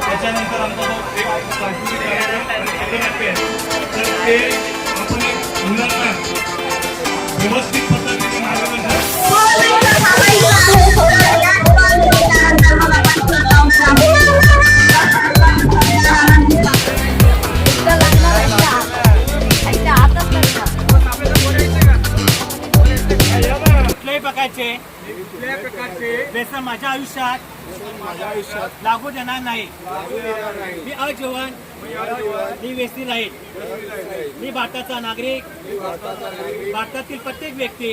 त्याच्यानंतर आमचा जो एक सांस्कृतिक कार्यक्रम तर ते आपण एक मुलांना व्यवस्थित आयुष्यात लागू देणार नाही. मी अजीवन मी व्यक्ती राहील. मी भारताचा नागरिक. भारतातील प्रत्येक व्यक्ती.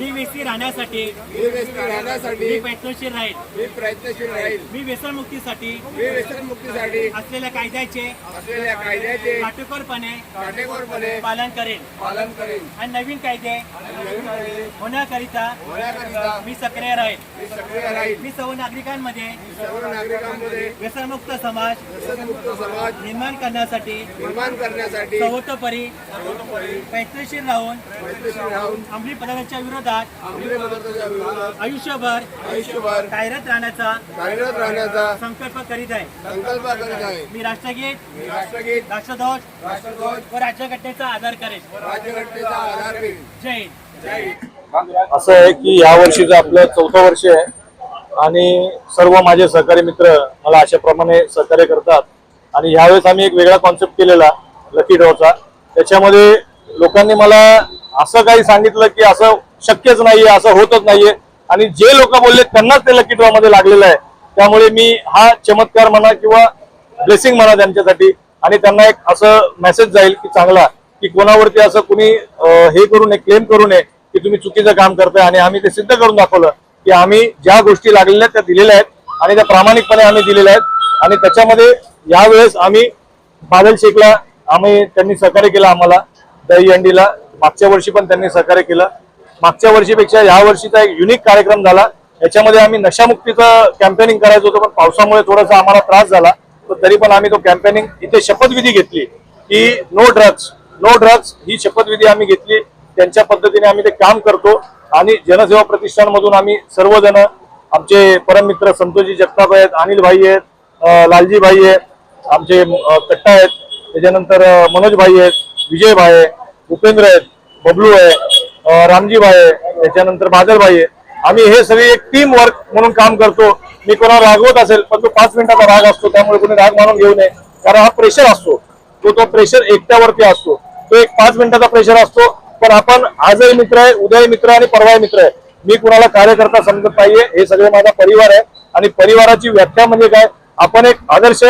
मी व्यक्ती राहण्यासाठी. मी प्रयत्नशील राहील. मी प्रयत्नशील राहील मी व्यसनमुक्तीसाठी मी व्यसनमुक्तीसाठी असलेल्या कायद्याचे असलेल्या कायद्याचे काटेकोरपणे काटेकोरपणे पालन करेन. पालन करेन आणि नवीन कायदे होण्याकरिता होण्याकरिता मी सक्रिय राहील मी सक्रिय राहील. मी सर्व नागरिकांमध्ये सर्व नागरिकांमध्ये व्यसनमुक्त समाज व्यसनमुक्त समाज निर्माण करण्यासाठी निर्माण करण्यासाठी सर्वतोपरी प्रयत्नशील राहून राहून अंमली पदार्थांच्या विरोधात अंमली पदार्थाच्या विरोधात आयुष्यभर आयुष्यभर कार्यरत राहण्याचा कार्यरत राहण्याचा संकल्प करीत आहे. संकल्प करीत आहे. मी राष्ट्रगीत मी राष्ट्रगीत राष्ट्रध्वज राष्ट्रध्वज व राज्यघटनेचा आदर करेन. राज्यघटनेचा आधार घेईन जय हिंद. जय हिंद. असं आहे की या वर्षीचं आपलं चौथं वर्ष आहे आणि सर्व माझे सहकारी मित्र मला अशाप्रमाणे सहकार्य करतात. आणि ह्यावेळेस आम्ही एक वेगळा कॉन्सेप्ट केलेला लकी ड्रॉचा त्याच्यामध्ये लोकांनी मला असं काही सांगितलं की असं शक्यच नाहीये असं होतच नाहीये. आणि जे लोक बोलले त्यांनाच ते लकी ड्रॉ मध्ये लागलेलं आहे. त्यामुळे मी हा चमत्कार म्हणा किंवा ब्लेसिंग म्हणा त्यांच्यासाठी आणि त्यांना एक असं मेसेज जाईल की चांगला की कोणावरती असं कुणी हे करू नये क्लेम करू नये की तुम्ही चुकीचं काम करताय आणि आम्ही ते सिद्ध करून दाखवलं. की आम्ही ज्या गोष्टी लागलेल्या आहेत त्या दिलेल्या आहेत आणि त्या प्रामाणिकपणे आम्ही दिलेल्या आहेत. आणि त्याच्यामध्ये यावेळेस आम्ही बादल शेखला आम्ही त्यांनी सहकार्य केलं आम्हाला दहीहंडीला मागच्या वर्षी पण त्यांनी सहकार्य केलं. मागच्या वर्षीपेक्षा या वर्षीचा एक युनिक कार्यक्रम झाला. याच्यामध्ये आम्ही नशामुक्तीचं कॅम्पेनिंग करायचं होतं पण पावसामुळे थोडासा आम्हाला त्रास झाला. तर तरी पण आम्ही तो कॅम्पेनिंग इथे शपथविधी घेतली. की नो ड्रग्स नो ड्रग्स ही शपथविधी आम्ही घेतली. त्यांच्या पद्धतीने आम्ही ते काम करतो. आणि जनसेवा प्रतिष्ठानमधून आम्ही सर्वजण आमचे परममित्र संतोषजी जगताप आहेत अनिल भाई आहेत लालजी भाई आहेत आमचे कट्टा आहेत त्याच्यानंतर मनोज भाई आहेत विजय भाई आहे उपेंद्र आहेत बबलू आहे रामजी भाई आहे त्याच्यानंतर बादल भाई आहे आम्ही हे सगळे एक टीम वर्क म्हणून काम करतो. मी कोणाला रागवत असेल पण तो पाच मिनिटाचा राग असतो त्यामुळे कोणी राग मानून घेऊ नये. कारण हा प्रेशर असतो. तो तो प्रेशर एकट्यावरती असतो. तो एक पाच मिनिटाचा प्रेशर असतो. पण आपण आजही मित्र आहे उद्याही मित्र आणि परवाही मित्र आहे. मी कुणाला कार्यकर्ता समजत नाहीये हे सगळे माझा परिवार आहे. आणि परिवाराची व्याख्या म्हणजे काय? आपण एक आदर्श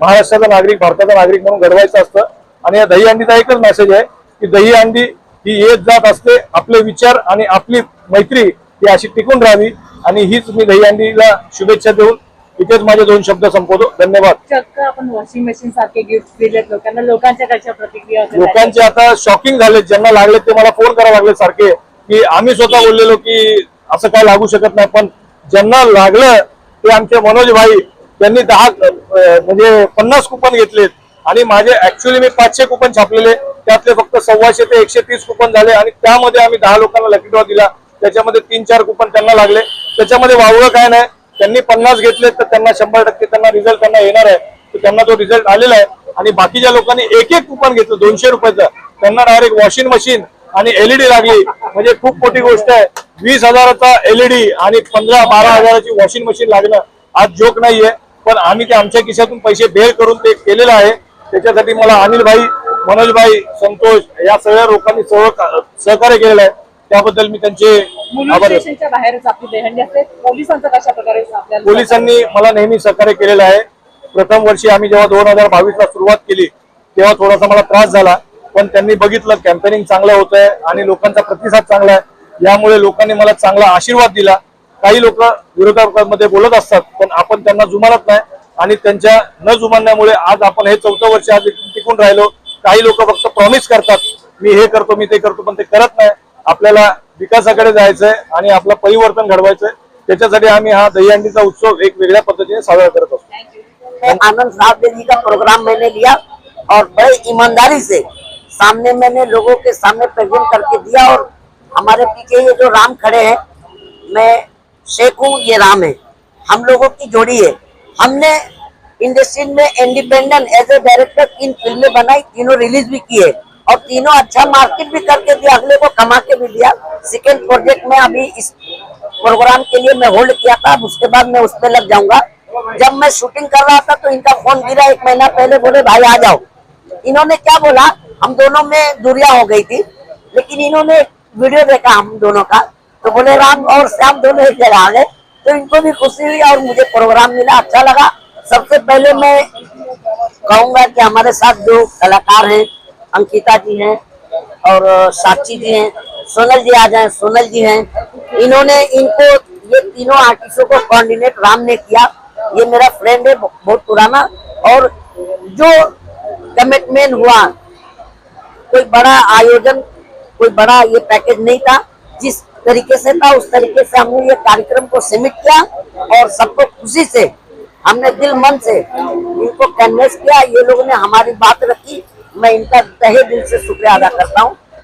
महाराष्ट्राचा नागरिक भारताचा नागरिक म्हणून घडवायचं असतं. आणि या दहीहंडीचा एकच मेसेज आहे की दहीहंडी ही येत जात असते आपले विचार आणि आपली मैत्री ही अशी टिकून राहावी. आणि हीच मी दहीहंडीला शुभेच्छा देऊन इथेच माझे दोन शब्द संपवतो. धन्यवाद. चक्क आपण वॉशिंग मशीन सारखे गिफ्ट दिलेत लोकांना. लोकांच्या कशा प्रतिक्रिया होत्या? लोकांचे आता शॉकिंग झाले ज्यांना लागले ते मला फोन करावे लागले सारखे. की आम्ही स्वतः बोललेलो की असं काय लागू शकत नाही. पण ज्यांना लागलं ते आमचे मनोज भाई त्यांनी दहा म्हणजे पन्नास कुपन घेतलेत. आणि माझे ऍक्च्युली मी पाचशे कुपन छापलेले. त्यातले फक्त सव्वाशे ते एकशे तीस कुपन झाले. आणि त्यामध्ये आम्ही दहा लोकांना लकी ड्रॉ दिला. त्याच्यामध्ये तीन चार कुपन त्यांना लागले. त्याच्यामध्ये वावळं काय नाही. त्यांनी पन्नास घेतले तर त्यांना शंभर टक्के त्यांना रिझल्ट त्यांना येणार आहे. तर त्यांना तो रिझल्ट आलेला आहे. आणि बाकीच्या लोकांनी एक एक कुपन घेतलं दोनशे रुपयाचं. त्यांना डायरेक्ट वॉशिंग मशीन आणि एलईडी लागली. म्हणजे खूप मोठी गोष्ट आहे. वीस हजाराचा एलईडी आणि पंधरा बारा हजाराची वॉशिंग मशीन लागणं आज जोक नाहीये. पण आम्ही ते आमच्या खिशातून पैसे बेर करून ते केलेलं आहे. त्याच्यासाठी मला अनिल भाई मनोज भाई संतोष या सगळ्या लोकांनी सह सहकार्य केलेलं आहे. त्याबद्दल मी त्यांचे मुलुंड आभार व्यक्त स्टेशनच्या बाहेरच आपली देहंडी असते. पोलिसांचं कशा प्रकारे आपल्याला पोलिसांनी मला नेहमी सहकार्य केलेलं आहे. प्रथम वर्षी आम्ही जेव्हा दोन हजार बावीस ला सुरुवात केली तेव्हा थोडासा मला त्रास झाला. पण त्यांनी बघितलं कॅम्पेनिंग चांगलं होत आहे आणि लोकांचा प्रतिसाद चांगला आहे. यामुळे लोकांनी मला चांगला आशीर्वाद दिला. काही लोक विरोधामध्ये बोलत असतात पण आपण त्यांना जुमानत नाही. आणि त्यांच्या न जुमानण्यामुळे आज आपण हे चौथं वर्ष आज टिकून राहिलो. काही लोक फक्त प्रॉमिस करतात मी हे करतो मी ते करतो पण ते करत नाही. आपल्याला विकासाकडे जायचंय आणि आपलं परिवर्तन घडवायचंय. त्याच्यासाठी आम्ही हा दहीहंडीचा उत्सव एक वेगळ्या पद्धतीने साजरा करत असतो. आनंद साहब का प्रोग्राम मैंने लिया और बड़े ईमानदारी से सामने मैंने लोगों के सामने प्रेजेंट करके दिया और हमारे पीछे ये जो राम खड़े हैं मैं शेख हूँ ये राम है। हम लोगों की जोड़ी है। हमने इंडस्ट्री में इंडिपेंडेंट एज ए डायरेक्टर तीन फिल्में बनाई तीनों रिलीज भी की है और तीनों अच्छा मार्केट भी करके दिया, अगले को कमा के भी दिया। सेकेंड प्रोजेक्ट में अभी इस प्रोग्राम के लिए मैं होल्ड किया था उसके बाद मैं उस पर लग जाऊँगा। जब मैं शूटिंग कर रहा था तो इनका फ़ोन गिरा एक महीना पहले, बोले, भाई, आ जाओ। इन्होंने क्या बोला, हम दोनों में दूरिया हो गई थी, लेकिन इन्होंने वीडियो देखा हम दोनों का। तो बोले, राम और श्याम दोनों एक जगह आ गए। तो इनको भी खुशी हुई और मुझे प्रोग्राम मिला अच्छा लगा। सबसे पहले मैं कहूँगा कि हमारे साथ जो कलाकार हैं अंकिता जी हैं और साक्षी जी हैं, सोनल जी आ जाए सोनल जी हैं। इन्होंने इनको, ये तीनों आर्टिस्टों को कोऑर्डिनेट राम ने किया। ये मेरा फ्रेंड है बहुत पुराना। और जो कमिटमेंट हुआ, कोई बड़ा आयोजन, कोई बड़ा ये पैकेज नहीं था। जिस तरीके से था, उस तरीके से हमने ये कार्यक्रम को सबमिट किया और सबको खुशी से, हमने दिल मन से इनको कन्वेंस किया। ये लोगों ने हमारी बात रखी। मैं इनका तहे दिल से शुक्रिया अदा करता हूँ।